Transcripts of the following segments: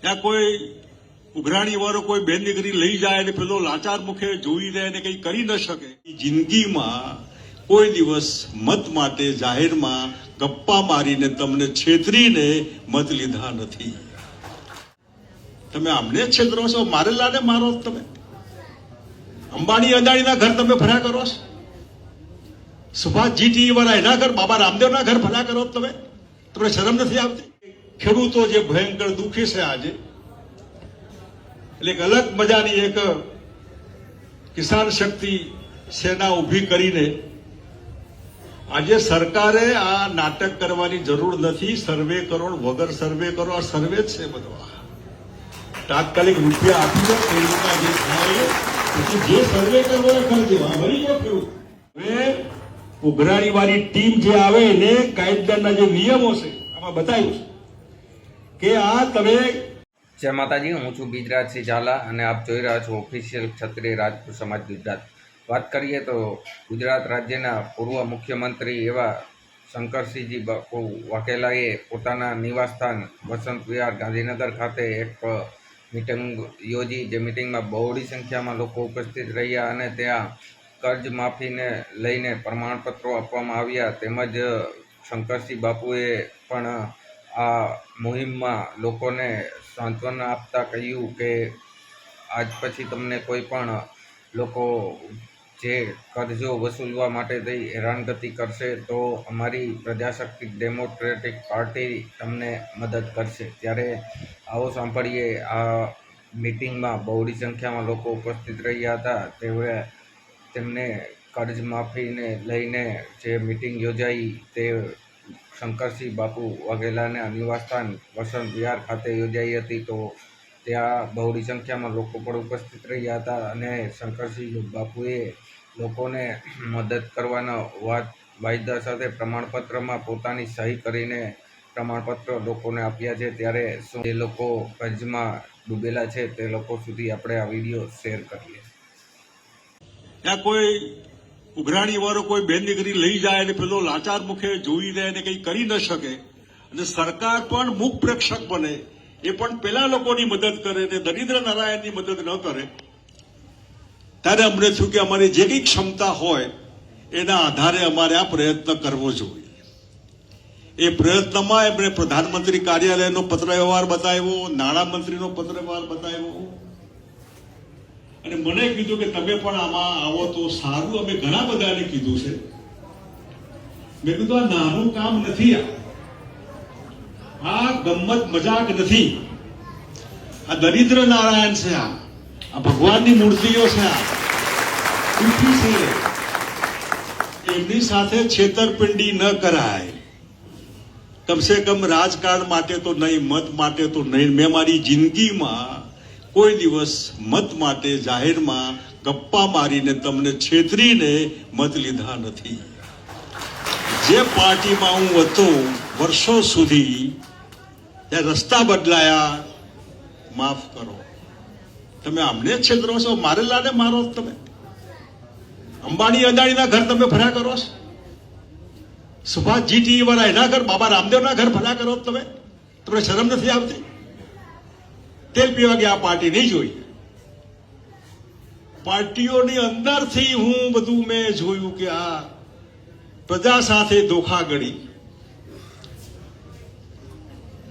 ત્યાં કોઈ ઉઘરાણી વાળો કોઈ બેન દીકરી લઈ જાય અને પેલો લાચાર મુખે જોઈ દે અને કંઈ કરી ન શકે. જિંદગીમાં કોઈ દિવસ મત માટે જાહેરમાં ગપ્પા મારીને તમને છેતરીને મત લીધા નથી. તમે આમને છેતરો છો મારેલાને મારો તમે. અંબાણી અદાણીના ઘર તમે ફર્યા કરો છો. સુભાષ જીટી વાળા એના ઘર, બાબા રામદેવના ઘર ફર્યા કરો તમે. તમને શરમ નથી આવતી? ખેડૂતો જે ભયંકર દુઃખી છે આજે, એટલે એક અલગ મજાની એક કિસાન શક્તિ સેના ઊભી કરીને આજે સરકારે આ નાટક કરવાની જરૂર નથી, સર્વે કરો વગર સર્વે કરો, આ સર્વે છે બધો. તાત્કાલિક રૂપિયા આપી દો જે સર્વે કરવો એ ઉઘરાણી વાળી ટીમ જે આવે એને કાયદાના જે નિયમો છે, આમાં બતાવ્યું છે. કે આ તમે જય માતાજી, હું છું બીજરાજસિંહ ઝાલા અને આપ જોઈ રહ્યા છો ઓફિશિયલ ક્ષત્રિય રાજપૂત સમાજ ગુજરાત. વાત કરીએ તો ગુજરાત રાજ્યના પૂર્વ મુખ્યમંત્રી એવા શંકરસિંહજી બાપુ વાઘેલાએ પોતાના નિવાસસ્થાન વસંત વિહાર ગાંધીનગર ખાતે એક મિટિંગ યોજી, જે મિટિંગમાં બહોળી સંખ્યામાં લોકો ઉપસ્થિત રહ્યા અને ત્યાં કર્જ માફીને લઈને પ્રમાણપત્રો આપવામાં આવ્યા. તેમજ શંકરસિંહ બાપુએ પણ આ મુહિમમાં લોકોને સાંત્વના આપતા કહ્યું કે આજ પછી તમને કોઈ પણ લોકો જે કરજો વસૂલવા માટે થઈ હેરાનગતિ કરશે તો અમારી પ્રજાશક્તિ ડેમોક્રેટિક પાર્ટી તમને મદદ કરશે. ત્યારે આવો સાંભળીએ, આ મિટિંગમાં બહોળી સંખ્યામાં લોકો ઉપસ્થિત રહ્યા હતા. તેઓએ તેમને કર્જ માફીને લઈને જે મિટિંગ યોજાઈ તે શંકરસિંહ બાપુ વાઘેલાને નિવાસસ્થાન વસંત વિહાર ખાતે યોજાઈ હતી તો ત્યાં બહોળી સંખ્યામાં લોકો પણ ઉપસ્થિત રહ્યા હતા અને શંકરસિંહ બાપુએ લોકોને મદદ કરવાના વાત વાયદા સાથે પ્રમાણપત્રમાં પોતાની સહી કરીને પ્રમાણપત્ર લોકોને આપ્યા છે. ત્યારે શું જે લોકો કર્જમાં ડૂબેલા છે તે લોકો સુધી આપણે આ વીડિયો શેર કરીએ. ત્યાં કોઈ ઉઘરાણી વાળો કોઈ બેન દીકરી લઈ જાય અને પેલો લાચાર મુખે જોઈ દે અને કંઈ કરી ન શકે, અને સરકાર પણ મુખ પ્રેક્ષક બને, એ પણ પેલા લોકોની મદદ કરે ને દરિદ્ર નારાયણની મદદ ન કરે. ત્યારે અમને થયું કે અમારી જે કંઈ ક્ષમતા હોય, એના આધારે અમારે આ પ્રયત્ન કરવો જોઈએ. એ પ્રયત્નમાં એમણે પ્રધાનમંત્રી કાર્યાલયનો પત્ર વ્યવહાર બતાવ્યો, નાણામંત્રીનો પત્ર વ્યવહાર બતાવ્યો. અને મને કીધું કે તમે પણ આમાં આવો તો સારું. અમે ઘણા બધાને કીધું છે. મેં કીધું, આ નાનું કામ નથી આ. ગમ્મત મજાક નથી. આ દરિદ્ર નારાયણ છે આ. આ ભગવાનની મૂર્તિઓ છે આ. એમની સાથે છેતરપિંડી ન કરાય. કમસે કમ રાજકારણ માટે તો નહીં, મત માટે તો નહીં. મેં મારી જિંદગીમાં કોઈ દિવસ મત માટે જાહેરમાં ગપ્પા મારીને તમને છેતરીને મત લીધા નથી. જે પાર્ટીમાં હું હતો વર્ષો સુધી, ત્યાં રસ્તા બદલાયા, માફ કરો. તમે આમને જ છેતરો છો મારેલાને મારો તમે? અંબાણી અદાણીના ઘર તમે ફર્યા કરો છો? સુભાષ જીટી વાળા એના ઘર, બાબા રામદેવના ઘર ભલા કરો તમે? તમને શરમ નથી આવતી? તેલ પીવા ગયા પાર્ટી નહીં જોઈ. પાર્ટીઓની અંદરથી હું બધું મેં જોયું કે આ પ્રજા સાથે ધોખાગડી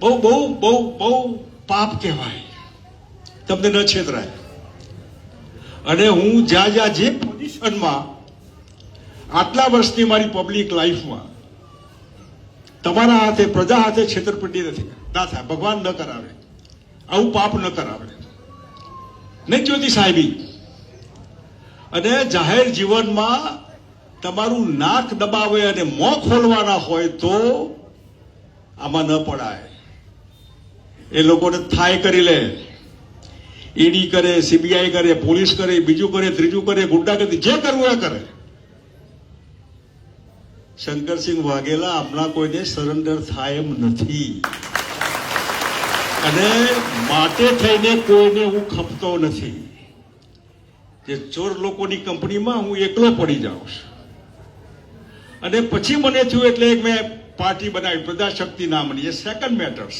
બહુ બહુ બહુ બહુ પાપ કહેવાય. તમને ન છેતરાય. અને હું જ્યાં જ્યાં જે પોઝિશનમાં આટલા વર્ષની મારી પબ્લિક લાઈફમાં તમારા હાથે, પ્રજા હાથે છેતરપિંડી નથી. ના થાય, ભગવાન ન કરાવે. આવું પાપ ન કરાવે. નહીં જોતી સાહેબી? અને જાહેર જીવનમાં તમારું નાક દબાવે અને મોં ખોલવાના હોય તો આમાં ન પડાય. એ લોકોને થાય કરી લે. ઈડી કરે સીબીઆઈ કરે, પોલીસ કરે, બીજું કરે, ત્રીજું કરે ગુંડાગર્દી જે કરવું એ કરે. શંકરસિંહ વાઘેલા આપણા કોઈને સરેન્ડર થાય એમ નથી. અને માટે થઈને કોઈને હું ખપતો નથી કે ચોર લોકોની કંપનીમાં હું એકલો પડી જાઉં છું. અને પછી મને થયું એટલે મેં પાર્ટી બનાવી, પ્રજાશક્તિ નામની, એ સેકન્ડ મેટર્સ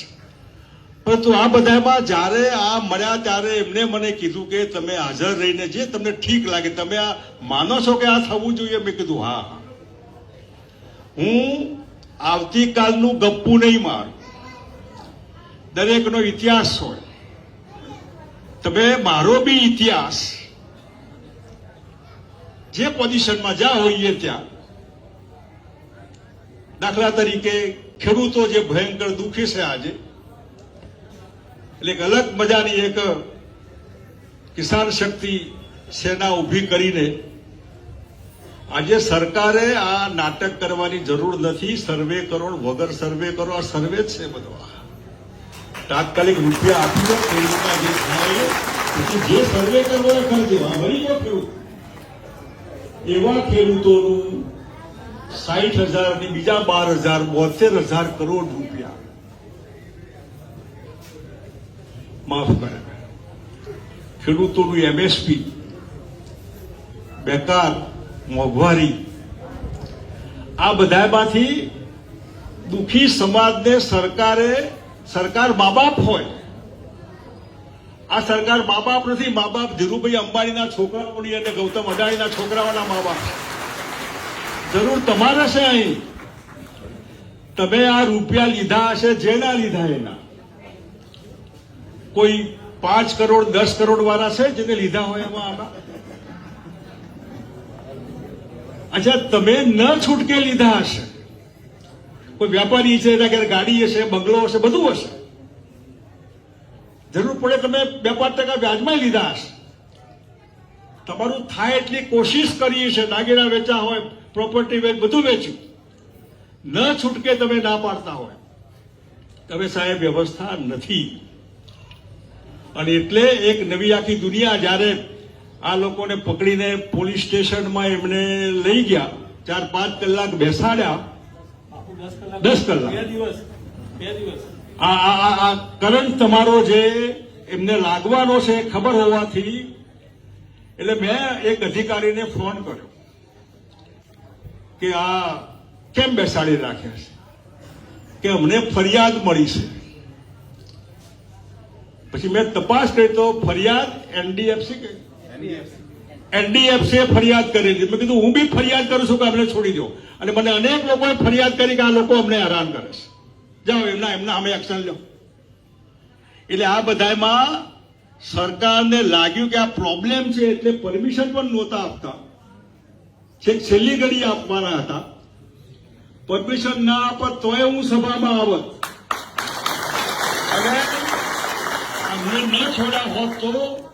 પરંતુ આ બધામાં જ્યારે આ મળ્યા ત્યારે એમને મને કીધું કે તમે હાજર રહીને જે તમને ઠીક લાગે, તમે આ માનો છો કે આ થવું જોઈએ, મેં કીધું હા. હું આવતીકાલનું ગપ્પુ નહીં મારું. દરેકનો ઇતિહાસ હોય તમે મારો બી ઇતિહાસ, જે પોઝિશનમાં જ્યાં હોઈએ ત્યાં, દાખલા તરીકે ખેડૂતો જે ભયંકર દુઃખી છે આજે, એટલે એક અલગ મજાની એક કિસાન શક્તિ સેના ઊભી કરીને આજે સરકારે આ નાટક કરવાની જરૂર નથી, સર્વે કરો વગર સર્વે કરો, આ સર્વે જ છે બધો. તાત્કાલિક રૂપિયા આપી દો ખેડૂતના જે સર્વે કરવાના એ કરી વળી ગયો ખેડૂત એવા ખેડૂતોનું સાઠ હજારની બીજા બાર હજાર બોતેર હજાર કરોડ રૂપિયા. માફ કરે. ખેડૂતોનું એમએસપી, બેકાર, મોંઘવારી. આ બધામાંથી દુઃખી સમાજને સરકારે સરકાર મા બાપ હોય. આ સરકાર મા બાપ નથી મા બાપ ધીરુભાઈ અંબાણીના છોકરાઓની અને ગૌતમ અદાણીના છોકરાઓના મા બાપ જરૂર તમારા છે અહીં? તમે આ રૂપિયા લીધા હશે, જેના લીધા એના? કોઈ પાંચ કરોડ, દસ કરોડ વાળા છે જેને લીધા હોય એમાં આમાં? અચ્છા, તમે ન છૂટકે લીધા હશે. કોઈ વ્યાપારી છે એના ઘરે ગાડી હશે, બંગલો હશે, બધું હશે. જરૂર પડે તમે બે પાંચ ટકા વ્યાજમાં લીધા હશે. તમારું થાય એટલી કોશિશ કરીએ છે દાગીના વેચા હોય પ્રોપર્ટી વેચ, બધું વેચ્યું. ન છૂટકે તમે ના પાડતા હોય. તમે સાહેબ, વ્યવસ્થા નથી. અને એટલે એક નવી આખી દુનિયા જ્યારે આ લોકોને પકડીને પોલીસ સ્ટેશનમાં એમને લઈ ગયા, ચાર પાંચ કલાક બેસાડ્યા દસ કલાક બે દિવસ બે દિવસ. આ આ- આ આ કરંટ તમારો જે એમને લાગવાનો છે ખબર હોવાથી એટલે મેં એક અધિકારીને ફોન કર્યો કે આ કેમ બેસાડી રાખ્યા છે? કે અમને ફરિયાદ મળી છે. પછી મેં તપાસ કરી તો ફરિયાદ એનડીએફસી કે એનડીએફસી. ફરિયાદ કરી હતી મેં કીધું, હું બી ફરિયાદ કરું છું કે અમને છોડી દો. અને મને અનેક લોકોએ ફરિયાદ કરી કે આ લોકો અમને હેરાન કરે છે. જાઓ, એમના એમના અમે એક્શન લો. એટલે આ બધામાં સરકારને લાગ્યું કે આ પ્રોબ્લેમ છે, એટલે પરમિશન પણ નહોતા આપતા. છેક છેલ્લી ઘડી આપવાના હતા. પરમિશન ના આપત તોય હું સભામાં આવત. અને અમને ન છોડ્યા હોત તો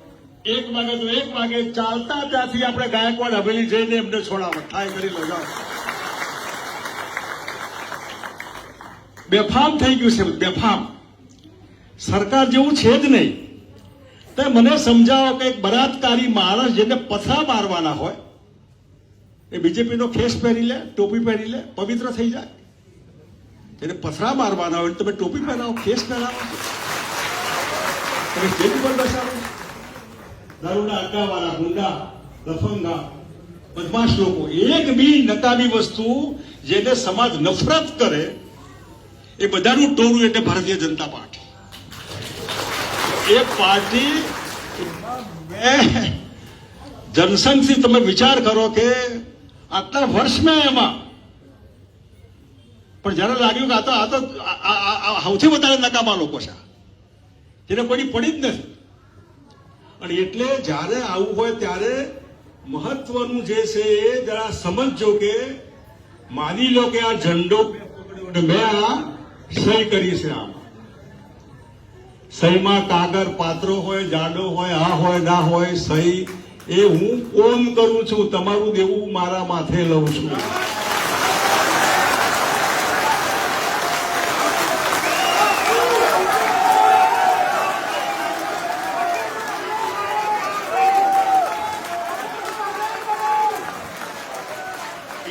એક વાગે તો એક વાગે ચાલતા ત્યાંથી આપણે ગાયકવાડ હવેલી જઈને એમને છોડાવત થાય કરી લો બેફામ થઈ ગયું છે, બેફામ. સરકાર જેવું છે જ નહીં. તો મને સમજાવો કે એક બળાત્કારી માણસ જેને પથરા મારવાના હોય, એ બીજેપીનો ખેસ પહેરી લે, ટોપી પહેરી લે, પવિત્ર થઈ જાય. એને પથરા મારવાના હોય તમે ટોપી પહેરાવો, ખેસ પહેરાવો. તમે સ્ટેજ પર બેસાડો દારૂના અડ્ડાવાળા ગુંડા લફંગા બદમાશ લોકો, એક બી નકામી વસ્તુ જેને સમાજ નફરત કરે, એ બધાનું ટોળું એટલે ભારતીય જનતા પાર્ટી. એ પાર્ટી જનસંઘથી તમે વિચાર કરો કે આટલા વર્ષ મેં એમાં, પણ જ્યારે લાગ્યું કે આ તો આ તો સૌથી વધારે નકામા લોકો છે. જેને કોઈની પડી જ નથી. અને એટલે જ્યારે આવું હોય ત્યારે મહત્વનું જે છે એ જરા સમજજો કે માની લો કે આ ઝંડો મેં આ સહી કરી છે આમાં. સહીમાં કાગળ પાત્રો હોય, જાડો હોય, આ હોય, ના હોય, સહી, એ હું કોમ કરું છું, તમારું દેવું મારા માથે લઉં છું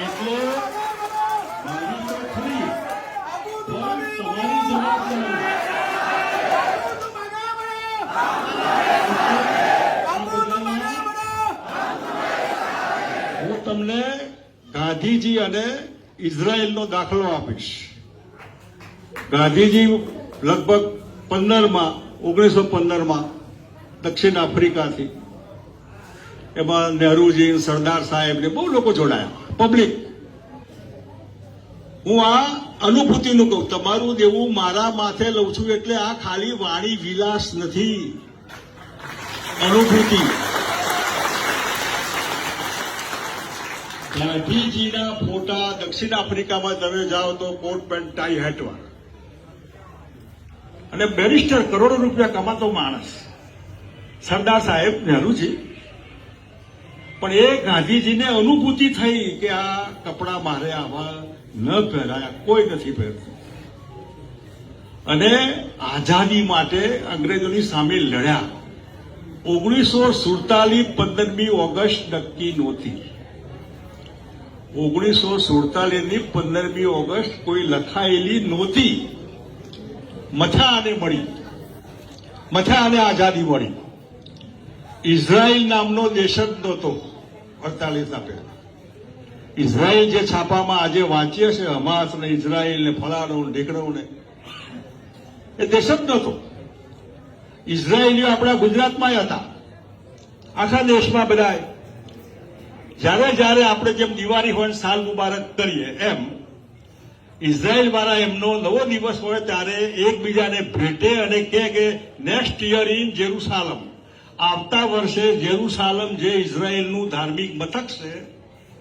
એટલે મારી તો ખરી પણ તમારી જવાબદારી હું તમને ગાંધીજી અને ઇઝરાયલનો દાખલો આપીશ. ગાંધીજી લગભગ પંદરમાં ઓગણીસો પંદરમાં દક્ષિણ આફ્રિકાથી એમાં નહેરુજી, સરદાર સાહેબ ને બહુ લોકો જોડાયા પબ્લિક હું આ અનુભૂતિનું કહું, તમારું દેવું મારા માથે લઉં છું એટલે આ ખાલી વાણી વિલાસ નથી. અનુભૂતિ. ગાંધીજીના ફોટા દક્ષિણ આફ્રિકામાં તમે જાઓ તો કોટ પેન્ટ ટાઈ હેટવાળા અને બેરિસ્ટર કરોડો રૂપિયા કમાતો માણસ. સરદાર સાહેબ નહેરુજી, પણ એ ગાંધીજીને અનુભૂતિ થઈ કે આ કપડાં મારે આવા ન પહેરાયા, કોઈ નથી પહેરતું. અને આઝાદી માટે અંગ્રેજોની સામે લડ્યા. ઓગણીસો સુડતાલીસ પંદરમી ઓગસ્ટ નક્કી નહોતી. ઓગણીસો સુડતાલીસની પંદરમી ઓગસ્ટ કોઈ લખાયેલી નહોતી મથા આને મળી. મથા આને આઝાદી મળી. ઇઝરાયલ નામનો દેશ જ નહોતો. અડતાલીસ ના પહેલા. ઇઝરાયલ જે છાપામાં આજે વાંચીએ છે, હમાસ ને ઇઝરાયલ ને ફલાણો ઢીકણું ને, એ દેશ જ નહોતો. ઇઝરાયલીઓ આપણા ગુજરાતમાં હતા. આખા દેશમાં બધા જ્યારે જ્યારે આપણે જેમ દિવાળી હોય સાલ મુબારક કરીએ એમ, ઇઝરાયલ વાળા એમનો નવો દિવસ હોય ત્યારે એકબીજાને ભેટે અને કહે કે નેક્સ્ટ યર ઇન જેરુસાલમ આવતા વર્ષે જેરુસાલમ જે ઇઝરાયલનું ધાર્મિક મથક છે,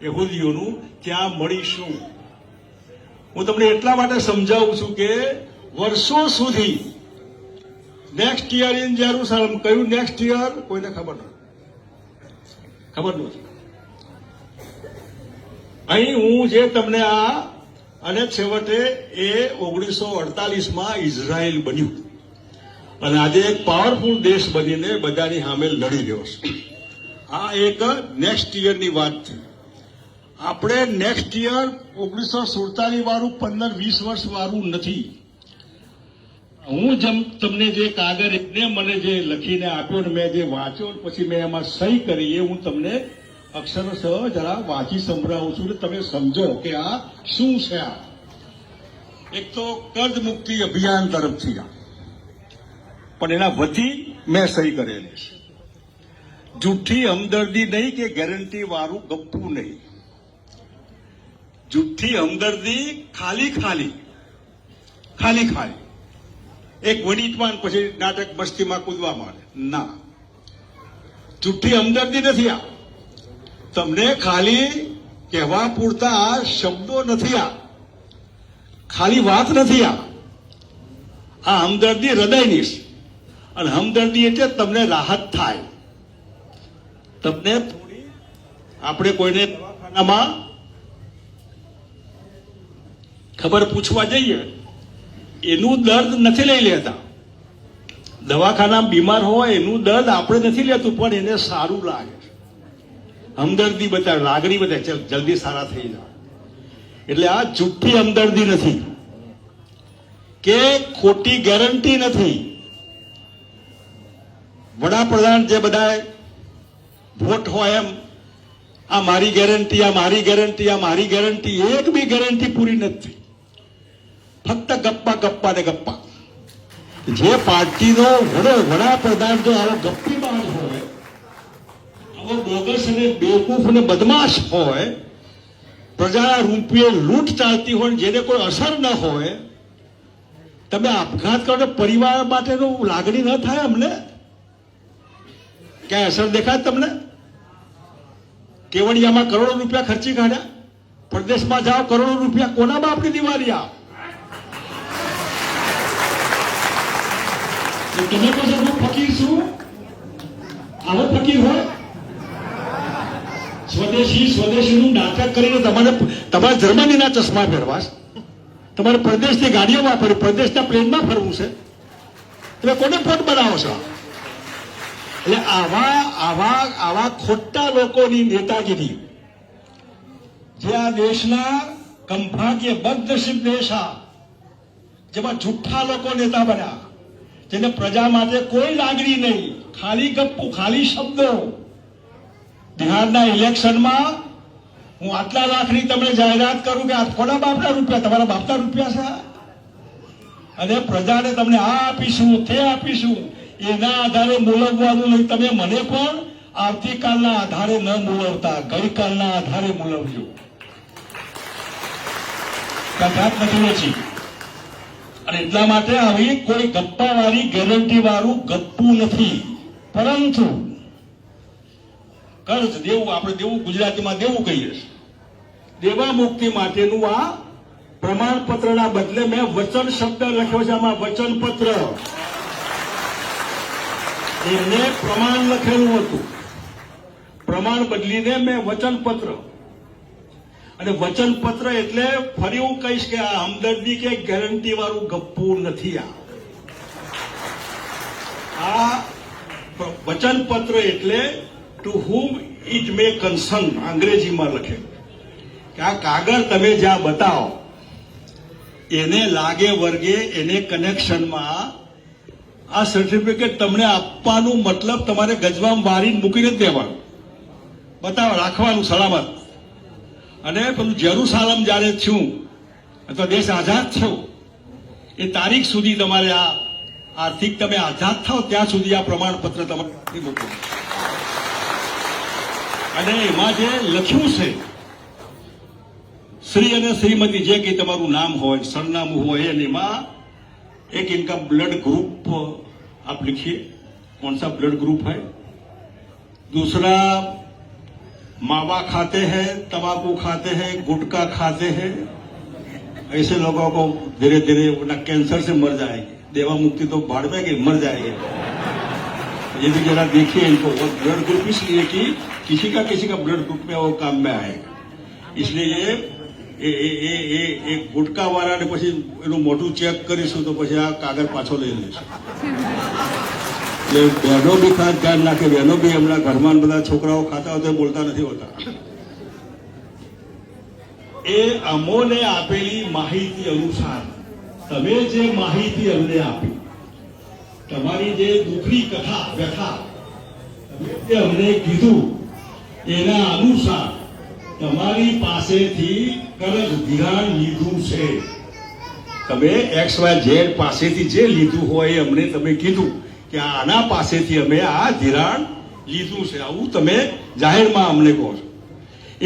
યહૂદીઓનું, ત્યાં મળીશું. હું તમને એટલા માટે સમજાવું છું કે, વર્ષો સુધી નેક્સ્ટ યર ઇન જેરુસાલમ કયું નેક્સ્ટ યર કોઈને ખબર નથી ખબર નથી અહીં હું જે તમને આ અને છેવટે એ ઓગણીસો અડતાલીસમાં ઇઝરાયલ બન્યું. અને આજે એક પાવરફુલ દેશ બનીને બધાની સામે લડી રહ્યો છે. આ એક નેક્સ્ટ યરની વાત છે. આપણે નેક્સ્ટ યર ઓગણીસો સુડતાલીસ વાળું પંદર વીસ વર્ષ વાળું નથી. હું જેમ તમને જે કાગળ એટલે મને જે લખીને આપ્યો ને મેં જે વાંચ્યો પછી મેં એમાં સહી કરી એ હું તમને અક્ષરશઃ જરા વાંચી સંભળાવું છું તમે સમજો કે આ શું છે આ? એક તો કર્જ મુક્તિ અભિયાન તરફથી આ. પણ એના વતી મેં સહી કરેલી છે. જૂઠી હમદર્દી નહીં કે ગેરંટી વાળું ગપ્પું નહીં. જૂઠી હમદર્દી ખાલી ખાલી ખાલી ખાલી. એક વડીટમાં પછી નાટક મસ્તીમાં કૂદવા માંડે. ના. જૂઠી હમદર્દી નથી આ. તમને ખાલી કહેવા પૂરતા શબ્દો નથી આ. ખાલી વાત નથી આ. આ હમદર્દી હૃદયની અને હમદર્દી એટલે તમને રાહત થાય. તમને થોડી આપણે કોઈને દવાખાનામાં ખબર પૂછવા જઈએ, એનું દર્દ નથી લઈ લેતા. દવાખાનામાં બીમાર હોય એનું દર્દ આપણે નથી લેતું, પણ એને સારું લાગે. હમદર્દી બતાવે લાગણી બતાવે ચાલ જલ્દી સારા થઈ જાવ એટલે આ જુઠ્ઠી હમદર્દી નથી। કે ખોટી ગેરંટી નથી। વડાપ્રધાન જે બધા વોટ હોય એમ, આ મારી ગેરંટી આ મારી ગેરંટી આ મારી ગેરંટી એક બી ગેરંટી પૂરી નથી ફક્ત ગપ્પા ગપ્પા ને ગપ્પા. જે પાર્ટીનો વડો, વડાપ્રધાન જો આવો ગપ્પી માણસ હોય આવો બોગસ અને બેવકૂફ અને બદમાશ હોય પ્રજા રૂપિયે લૂંટ ચાલતી હોય જેને કોઈ અસર ન હોય, તમે આપઘાત કરો પરિવાર માટેનો લાગણી ન થાય અમને? ક્યાંય અસર દેખાય તમને? કેવડિયામાં કરોડો રૂપિયા ખર્ચી કાઢ્યા? પ્રદેશમાં જાઓ, કરોડો રૂપિયા કોના બાપની દિવાળી આ તમે કહો છો ફકીર છું? આવો ફકીર હોય? સ્વદેશી, સ્વદેશીનું નાટક કરીને તમારે તમારા જર્મનીના ચશ્મા પહેરવા તમારે પ્રદેશની ગાડીઓમાં ફરવું પ્રદેશના પ્લેનમાં ફરવું છે. તમે કોને પોટ બનાવો છો? એટલે આવા આવા આવા ખોટા લોકોની નેતાગીરી, જે આ દેશના કંભાગ્ય બદનસીબ દેશ આ, જેમાં જુઠ્ઠા લોકો નેતા બન્યા, જેને પ્રજા માટે કોઈ લાગણી નહીં, ખાલી ગપ્પુ, ખાલી શબ્દો બિહારના ઇલેક્શનમાં હું આટલા લાખની તમને જાહેરાત કરું કે આ કોના બાપના રૂપિયા? તમારા બાપના રૂપિયા છે અને પ્રજાને તમને આ આપીશું, તે આપીશું. એના આધારે મૂલવવાનું નહીં, તમે મને પણ આવતીકાલના આધારે ન મૂલવતા. ગઈકાલના આધારે મૂલવજો. કદાચ નથી ઓછી અને એટલા માટે આવી કોઈ ગપ્પાવાળી ગેરંટી વાળું ગપ્પું નથી. પરંતુ કર્જ દેવું, આપણે દેવું ગુજરાતીમાં દેવું કહીએ દેવા મુક્તિ માટેનું આ પ્રમાણપત્રના બદલે મેં વચન શબ્દ લખ્યો છે, આમાં વચન પત્ર એમને પ્રમાણ લખેલું હતું. પ્રમાણ બદલીને મેં વચન પત્ર અને વચન પત્ર એટલે ફરી હું કહીશ કે આ હમદર્દી કે ગેરંટી વાળું ગપ્પુ નથી આ. આ વચન પત્ર એટલે to whom it may concern અંગ્રેજીમાં લખે. કે આ કાગળ તમે જ્યાં બતાવો, એને લાગે વર્ગે એને કનેક્શનમાં આ સર્ટિફિકેટ તમને આપવાનું મતલબ તમારે ગજવામાં વારીને મૂકીને જ દેવાનું. બતાવો, રાખવાનું સલામત. અને પેલું જેરુસાલમ જ્યારે થયું અથવા દેશ આઝાદ થયો એ તારીખ સુધી તમારે આ આર્થિક તમે આઝાદ થાવ, ત્યાં સુધી આ પ્રમાણપત્ર તમારે મૂકવું અને એમાં જે લખ્યું છે શ્રી અને શ્રીમતી જે કંઈ તમારું નામ હોય સરનામું હોય અને એમાં एक इनका ब्लड ग्रुप आप लिखिए कौन सा ब्लड ग्रुप है दूसरा मावा खाते हैं तंबाकू खाते हैं गुटखा खाते हैं ऐसे लोगों को धीरे धीरे ना कैंसर से मर जाएंगे देवा मुक्ति तो बाढ़ में गई मर जाएंगे ये भी जरा देखिए इनको वो ब्लड ग्रुप इसलिए कि किसी का किसी का ब्लड ग्रुप में वो काम में आएगा इसलिए ये એ એ એ એ એ ગુટકા વાળાને પછી એનું મોઢું ચેક કરીશું તો પછી આ કાગળ પાછો લઈ લઈશું એટલે બહેનો બી ખાસ ધ્યાન રાખે બહેનો બી એમના ઘરમાં બધા છોકરાઓ ખાતા હોય તો બોલતા નથી હોતા એ અમોને આપેલી માહિતી અનુસાર તમે જે માહિતી અમને આપી તમારી જે દુઃખની કથા વ્યથા તમે જે અમને કીધું એના અનુસાર તમારી પાસેથી કરજ ધિરાણ લીધું છે. તમે એક્સ વાય ઝેડ પાસેથી જે લીધું હોય એ અમને તમે કીધું કે આના પાસેથી અમે આ ધિરાણ લીધું છે. આવું તમે જાહેરમાં અમને કહો છો.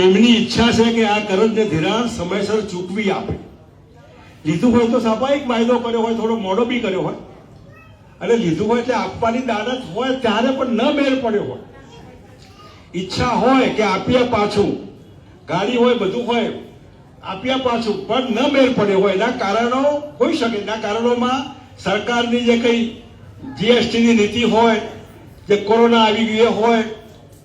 એમની ઈચ્છા છે કે આ કરજને ધિરાણ સમયસર ચૂકવી આપે. લીધું હોય તો સ્વાભાવિક વાયદો કર્યો હોય, થોડો મોડો બી કર્યો હોય. અને લીધું હોય તે આપવાની દાનત હોય ત્યારે પણ ન મેળ પડ્યો હોય. ઈચ્છા હોય કે આપ્યા પાછું, ગાડી હોય, બધું હોય, આપ્યા પાછું, પણ ન મેળ પડે હોય, એના કારણો હોઈ શકે. એના કારણોમાં સરકારની જે કઈ જીએસટીની નીતિ હોય, જે કોરોના આવી ગયો હોય,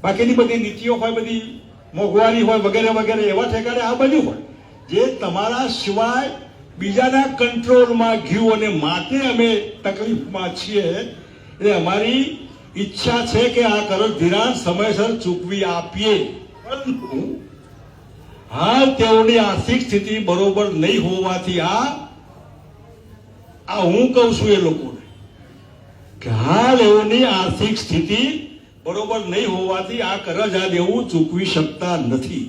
બાકીની બધી નીતિઓ હોય, બધી મોંઘવારી હોય, વગેરે વગેરે, એવા ઠેકાણે આ બધું હોય. જે તમારા સિવાય બીજાના કંટ્રોલમાં ગયું અને માટે અમે તકલીફમાં છીએ. એટલે અમારી ઈચ્છા છે કે આ કરજ ધિરાણ સમયસર ચૂકવી આપીએ. પરંતુ હાલ તેઓની આર્થિક સ્થિતિ બરોબર નહીં હોવાથી આ આ હું કહું છું એ લોકોને, કે હાલ એઓની આર્થિક સ્થિતિ બરોબર નહીં હોવાથી આ કરજ આ દેવું ચૂકવી શકતા નથી.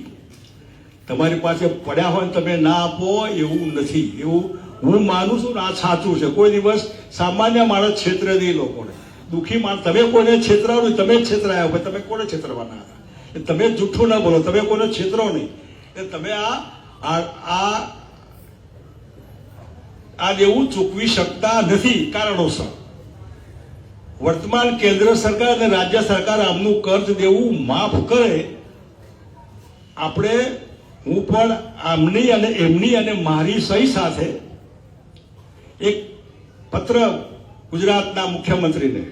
તમારી પાસે પડ્યા હોય તમે ના આપો એવું નથી. એવું હું માનું છું ને આ સાચું છે. કોઈ દિવસ સામાન્ય માણસ નહીં લોકોને. દુઃખી માણસ તમે કોને છેતરાવો તમે જ છેતરાયા હોય, તમે કોને છેતરવાના હતા? એ તમે જૂઠું ના બોલો, તમે કોને છેતરો નહીં. એ તમે આ આ આ દેવું ચૂકવી શકતા નથી, કારણોસર. વર્તમાન કેન્દ્ર સરકાર અને રાજ્ય સરકાર આમનું કર્જ દેવું માફ કરે, આપણે, હું પણ આમની અને એમની અને મારી સહી સાથે એક પત્ર ગુજરાતના મુખ્યમંત્રીને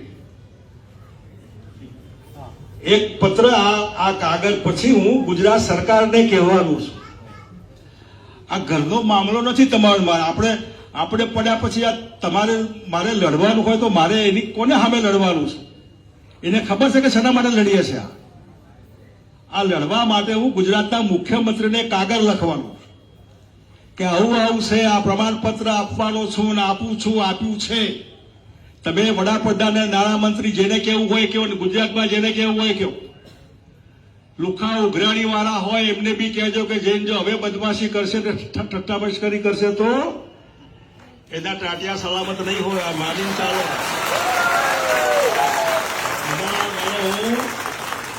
એક પત્ર આ આ કાગળ પછી હું ગુજરાત સરકારને કહેવાનું છું. આ ઘરનો મામલો નથી તમારો મારે. આપણે આપણે પડ્યા પછી આ તમારે મારે લડવાનું હોય તો મારે એની કોને સામે લડવાનું છે? એને ખબર છે કે શેના માટે લડીએ છે આ? આ લડવા માટે હું ગુજરાતના મુખ્યમંત્રીને કાગળ લખવાનું કે આવું આવું છે, આ પ્રમાણપત્ર આપવાનો છું ને આપું છું, આપ્યું છે. તમે વડાપ્રધાન નાણામંત્રી જેને કેવું હોય કેવું ગુજરાતમાં જેને કેવું હોય કેવું લુખા ઉઘરાણી વાળા હોય એમને બી કહેજો કે જૈન જો હવે બદમાશી કરશે ને ઠઠ્ઠા મશ્કરી કરશે તો એના ટાટિયા સલામત નહીં હોય, આ માનીને ચાલો.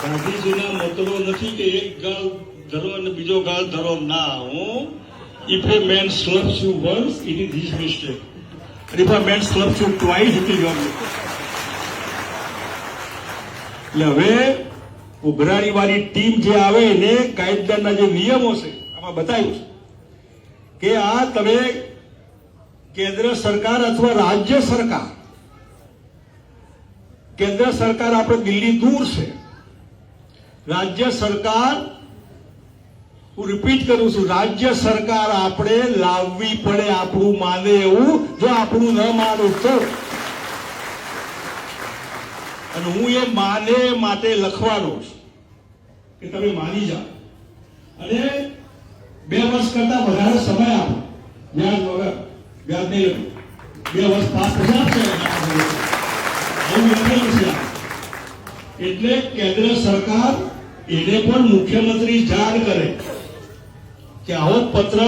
ગાંધીજીના મંત્રો નથી કે એક ગાલ ધરો અને બીજો ગાલ ધરો ના હું. If a man slaps you once it is his mistake man slaps you twice is your એટલે હવે ઉઘરાણી વાળી ટીમ જે આવે એને કાયદાના જે નિયમો છે, આમાં બતાવ્યું છે કે આ તમે કેન્દ્ર સરકાર અથવા રાજ્ય સરકાર, કેન્દ્ર સરકાર આપણે દિલ્હી દૂર છે. રાજ્ય સરકાર હું રિપીટ કરું છું, રાજ્ય સરકાર આપણે લાવવી પડે આપણું માને એવું, જો આપણું ન માનું તો. અને હું એ માને માટે લખવાનો છું, કે તમે માની જાઓ. અને બે વર્ષ કરતા વધારે સમય આપો. વ્યાજ વગર વ્યાજ નહીં લખું બે વર્ષ પાસ લખેલું છે. એટલે કેન્દ્ર સરકાર એને પણ મુખ્યમંત્રી જાણ કરે. કે આવો પત્ર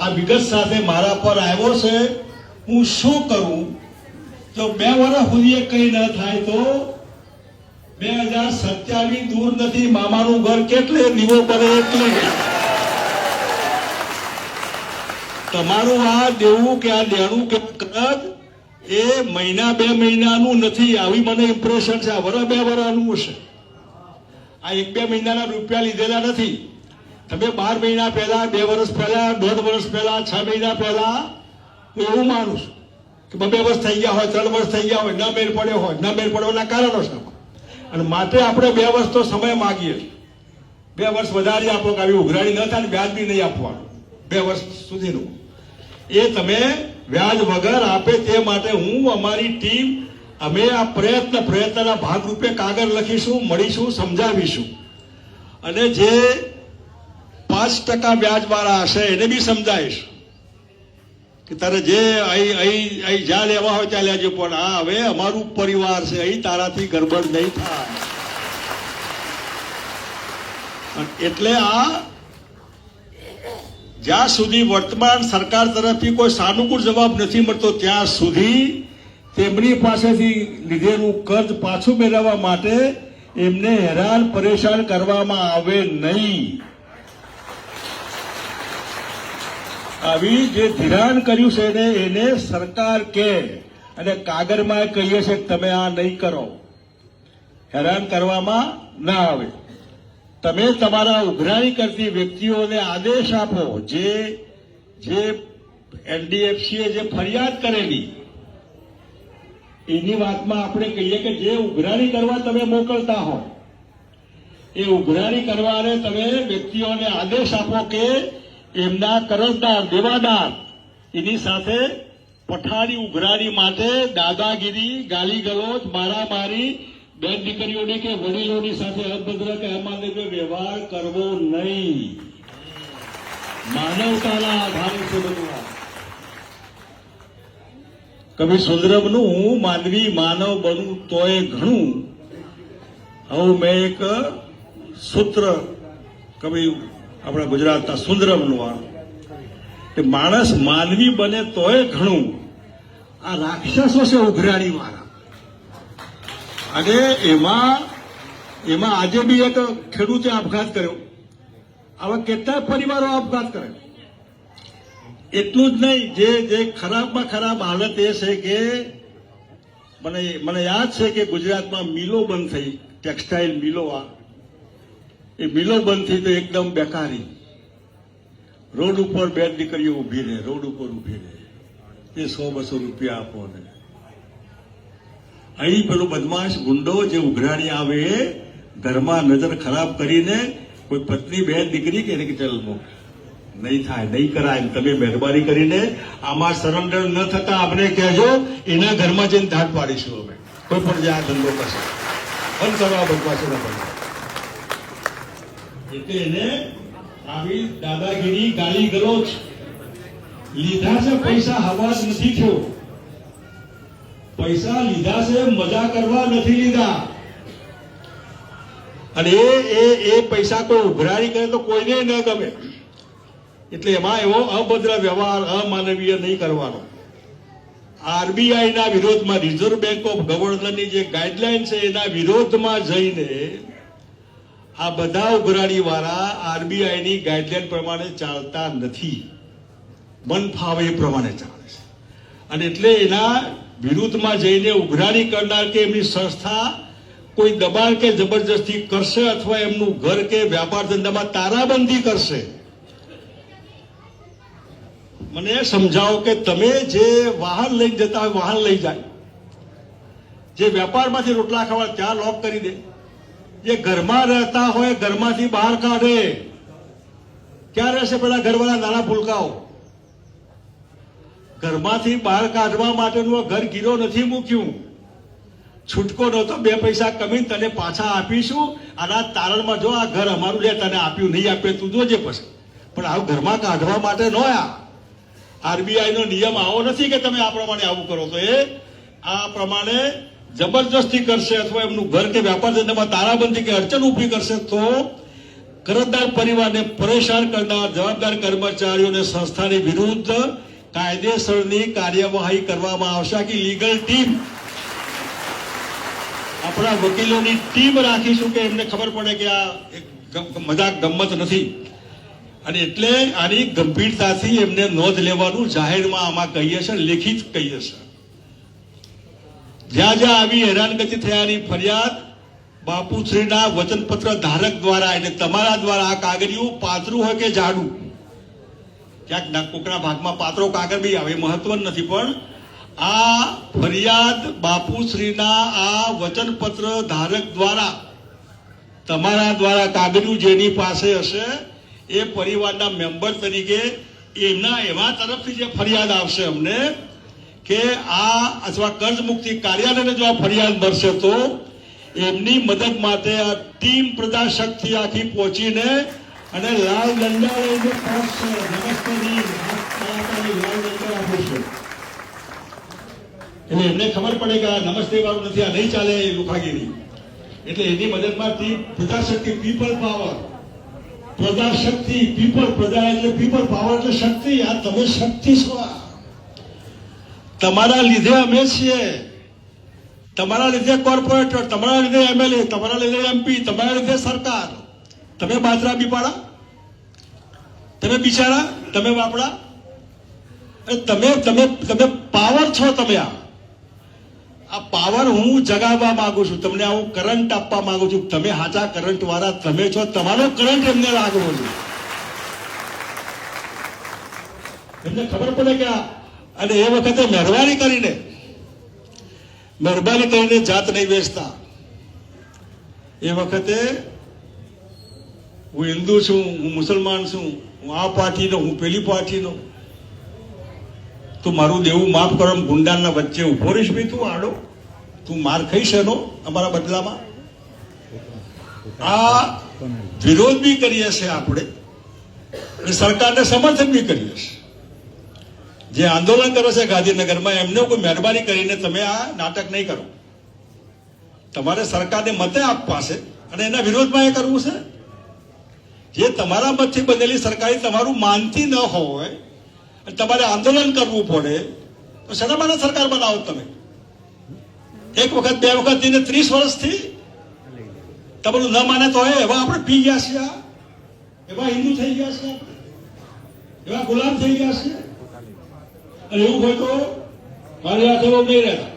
આ વિગત સાથે મારા પર આવ્યો છે. હું શું કરું? જો બે વર્ષ સુધી કંઈ ન થાય તો બે હજાર સત્યાવીસ દૂર નથી. મામાનું ઘર કેટલે દીવો પડે એટલે. તમારું આ દેવું કે આ દેણું કે કરજ એ મહિના બે મહિનાનું નથી. આવી મને ઇમ્પ્રેશન છે. આ વર બે વરસનું છે. આ એક બે મહિનાના રૂપિયા લીધેલા નથી. તમે બાર મહિના પહેલા, બે વર્ષ પહેલા, દોઢ વર્ષ પહેલા, છ મહિના પહેલા હું એવું માનું છું કે બે વર્ષ થઈ ગયા હોય, ત્રણ વર્ષ થઈ ગયા હોય, ન મેળ પડ્યો હોય, ન મેળ પડવાના કારણો છે અને માટે આપણે બે વર્ષ તો સમય માગીએ છીએ. બે વર્ષ વધારે આપો કે આવી ઉઘરાણી ન થાય વ્યાજ બી નહીં આપવાનું. બે વર્ષ સુધીનું. એ તમે વ્યાજ વગર આપે તે માટે હું, અમારી ટીમ, અમે આ પ્રયત્ન, પ્રયત્નના ભાગરૂપે કાગળ લખીશું, મળીશું, સમજાવીશું. અને જે પાંચ ટકા વ્યાજ વાળા હશે, એને બી સમજાવીશ કે તારે જે અહીં અહીં અહીં જ્યાં લેવા હોય ત્યાં લેજો, પણ આ હવે અમારું પરિવાર છે, અહીં તારાથી ગરબડ નહીં થાય. એટલે આ જ્યાં સુધી વર્તમાન સરકાર તરફથી કોઈ સાનુકૂળ જવાબ નથી મળતો, ત્યાં સુધી તેમની પાસેથી લીધેલું કર્જ પાછું મેળવવા માટે એમને હેરાન પરેશાન કરવામાં આવે નહીં. આવી જે ધિરાણ કર્યું છે એને એને સરકાર કે. અને કાગળમાં કહીએ છે કે તમે આ નહીં કરો. હેરાન કરવામાં ના આવે. તમે તમારા ઉઘરાણી કરતી વ્યક્તિઓને આદેશ આપો. જે જે એનડીએફસીએ જે ફરિયાદ કરેલી, એની વાતમાં આપણે કહીએ કે જે ઉઘરાણી કરવા તમે મોકલતા હો, એ ઉઘરાણી કરવાને તમે વ્યક્તિઓને આદેશ આપો કે એમના કરજદાર દેવાદાર. એની સાથે પઠારી ઉઘરાણી માટે દાદાગીરી ગાલી ગલોચ મારામારી, બેન દીકરીઓની કે વડીલોની સાથે અભદ્ર કે અમાનવીય વ્યવહાર કરવો નહીં. માનવતાના આધારે છે બધું કવિ સુંદરમનું માનવી માનવ બનવું તોય ઘણું. હવે મેં એક સૂત્ર કવિ આપણા ગુજરાતના સુંદર આ કે માણસ માનવી બને તોય ઘણું. આ રાક્ષસો છે ઉઘરાણી વાળા. અને એમાં એમાં આજે બી એક ખેડૂતે આપઘાત કર્યો. આવા કેટલા પરિવારો આપઘાત કરે? એટલું જ નહીં, જે જે ખરાબમાં ખરાબ હાલત એ છે કે, મને મને યાદ છે કે ગુજરાતમાં મિલો બંધ થઈ, ટેક્સટાઇલ મિલો આ. એ મિલો તો એકદમ બેકારી. રોડ ઉપર બે દીકરીઓ ઊભી રહે, રોડ ઉપર ઊભી રહે. એ સો બસો રૂપિયા આપો ને. અહીં પેલો બદમાશ ગુંડો જે ઉઘરાણી આવે, ઘરમાં નજર ખરાબ કરીને કોઈ પત્ની બે દીકરી કે એને ચલ મૂક. નહીં થાય, નહીં કરાય, તમે મહેરબાની કરીને આમાં સરેન્ડર ન થતા આપણે કહેજો, એના ઘરમાં જઈને ધાટ પાડીશું અમે. કોઈ પણ જે ધંધો કરશે. બંધ કરવા બદમાશો ના એટલે એને આવી દાદાગીરી, ગાલી ગલોચ લીધા છે, પૈસા હવાસ નથી થયો. પૈસા લીધા છે, મજા કરવા નથી લીધા. અને એ એ એ પૈસા કોઈ ઉઘરાણી કરે તો કોઈને ન ગમે. એટલે એમાં એવો અભદ્ર વ્યવહાર અમાનવીય નહીં કરવાનો. આરબીઆઈના વિરોધમાં રિઝર્વ બેંક ઓફ ગવર્નરની જે ગાઈડલાઈન છે, એના વિરોધમાં જઈને આ બધા ઉઘરાણી વાળા આરબીઆઈ ની ગાઈડલાઈન પ્રમાણે ચાલતા નથી. મન ફાવે એ પ્રમાણે ચાલે છે. અને એટલે એના વિરુદ્ધમાં જઈને ઉઘરાણી કરનાર કે એમની સંસ્થા કોઈ દબાણ કે જબરજસ્તી કરશે અથવા એમનું ઘર કે વ્યાપાર ધંધામાં તારાબંધી કરશે? મને સમજાવો કે તમે જે વાહન લઈને જતા હોય વાહન લઈ જાય. જે વેપારમાંથી રોટલા ખાવા ત્યાં લોક કરી દે. જે ઘરમાં રહેતા હોય, ઘરમાંથી બહાર કાઢે ક્યાં રહેશે પેલા ઘરવાળા નાના ભૂલકાઓ? ઘરમાંથી બહાર કાઢવા માટેનું ઘર ગીરો નથી મૂક્યું. છૂટકો નહોતો, બે પૈસા કમીને તને પાછા આપીશું. અને આ તારણમાં જો આ ઘર અમારું લે, તને આપ્યું નહીં આપે, તું જોજે પછી. પણ આવું ઘરમાં કાઢવા માટે ન આ. આરબીઆઈ નો નિયમ આવો નથી કે તમે આ પ્રમાણે આવું કરો તો એ. આ પ્રમાણે જબરજસ્તી કરશે અથવા એમનું ઘર કે વ્યાપાર ધંધામાં તારાબંધી કે અડચણ ઊભી કરશે તો કરજદાર પરિવારને પરેશાન કરનાર જવાબદાર કર્મચારીઓને સંસ્થાની વિરુદ્ધ કાયદેસરની કાર્યવાહી કરવામાં આવશે. આખી લીગલ ટીમ આપણા વકીલોની ટીમ રાખીશું કે એમને ખબર પડે કે આ એક મજાક ગમત નથી. અને એટલે આની ગંભીરતાથી એમને નોંધ લેવાનું જાહેરમાં આમાં કહીએ છે, લેખિત કહીએ છે. જ્યાં જ્યાં આવી હેરાનગતિ થયાની ફરિયાદ, બાપુશ્રીના વચનપત્ર ધારક દ્વારા એટલે તમારા દ્વારા આ કાગળિયું પાતળું હોય કે જાડું? ક્યાંક કોકના ભાગમાં પાત્રો કાગળ બી આવે મહત્વ નથી, પણ આ ફરિયાદ બાપુશ્રીના આ વચનપત્ર ધારક દ્વારા, તમારા દ્વારા કાગળિયું જેની પાસે હશે, એ પરિવારના મેમ્બર તરીકે એમના એવા તરફથી જે ફરિયાદ આવશે અમને કે આ અથવા કર્જ મુક્તિ કાર્યાલયને જો આ ફરિયાદ મળશે તો એમની મદદ માટે આ ટીમ પ્રજાશક્તિ આખી પહોંચીને અને લાલ દંડા લઈને એટલે એમને ખબર પડે કે આ નમસ્તે વાળું નથી, આ નહીં ચાલે એ લુખાગીરી. એટલે એની મદદમાં team Prajashakti people power. Prajashakti people, પ્રજા એટલે પીપલ પાવર એટલે શક્તિ. આ તમે શક્તિ છો આ. તમારા લીધે અમે છીએ. તમારા લીધે કોર્પોરેટર તમારા લીધે એમએલએ તમારા લીધે એમપી તમારા લીધે સરકાર. તમે બાજરા બીપાડા તમે બિચારા? તમે બાપડા? અને તમે તમે તમે પાવર છો તમે આ. આ પાવર હું જગાવવા માંગુ છું. તમને હું કરંટ આપવા માંગુ છું. તમે હાચા કરંટ વાળા તમે છો. તમારો કરંટ એમને લાગવો છે એમને ખબર પડે કે આ અને એ વખતે મહેરબાની કરીને મહેરબાની કરીને જાત નહીં વેચતા. એ વખતે હું હિન્દુ છું, હું મુસલમાન છું, હું આ પાર્ટીનો, હું પેલી પાર્ટીનો. તું મારું દેવું માફ કરો ગુંડાના વચ્ચે ઊભો રહીશ ભાઈ, તું આડો. તું માર ખાઈશ એનો અમારા બદલામાં. આ વિરોધ બી કરીએ છીએ આપણે. સરકારને સમર્થન બી કરીએ છીએ. જે આંદોલન કરે છે ગાંધીનગરમાં, એમને કોઈ મહેરબાની કરીને તમે આ નાટક નહીં કરો. તમારે સરકારને મતે આપવા છે અને એના વિરોધમાં એ કરવું છે. જે તમારા મતથી બનેલી સરકારી તમારું માનતી ન હોય, અને તમારે આંદોલન કરવું પડે, તો શેના માટે સરકાર બનાવો તમે? એક વખત, બે વખત જઈને ત્રીસ વર્ષથી તમારું ન માને તો હોય એવા આપણે પી ગયા છીએ. એવા હિન્દુ થઈ ગયા છે એવા ગુલામ થઈ ગયા છે એવું હોય તો મારી હાથે બહુ નહીં રહેતા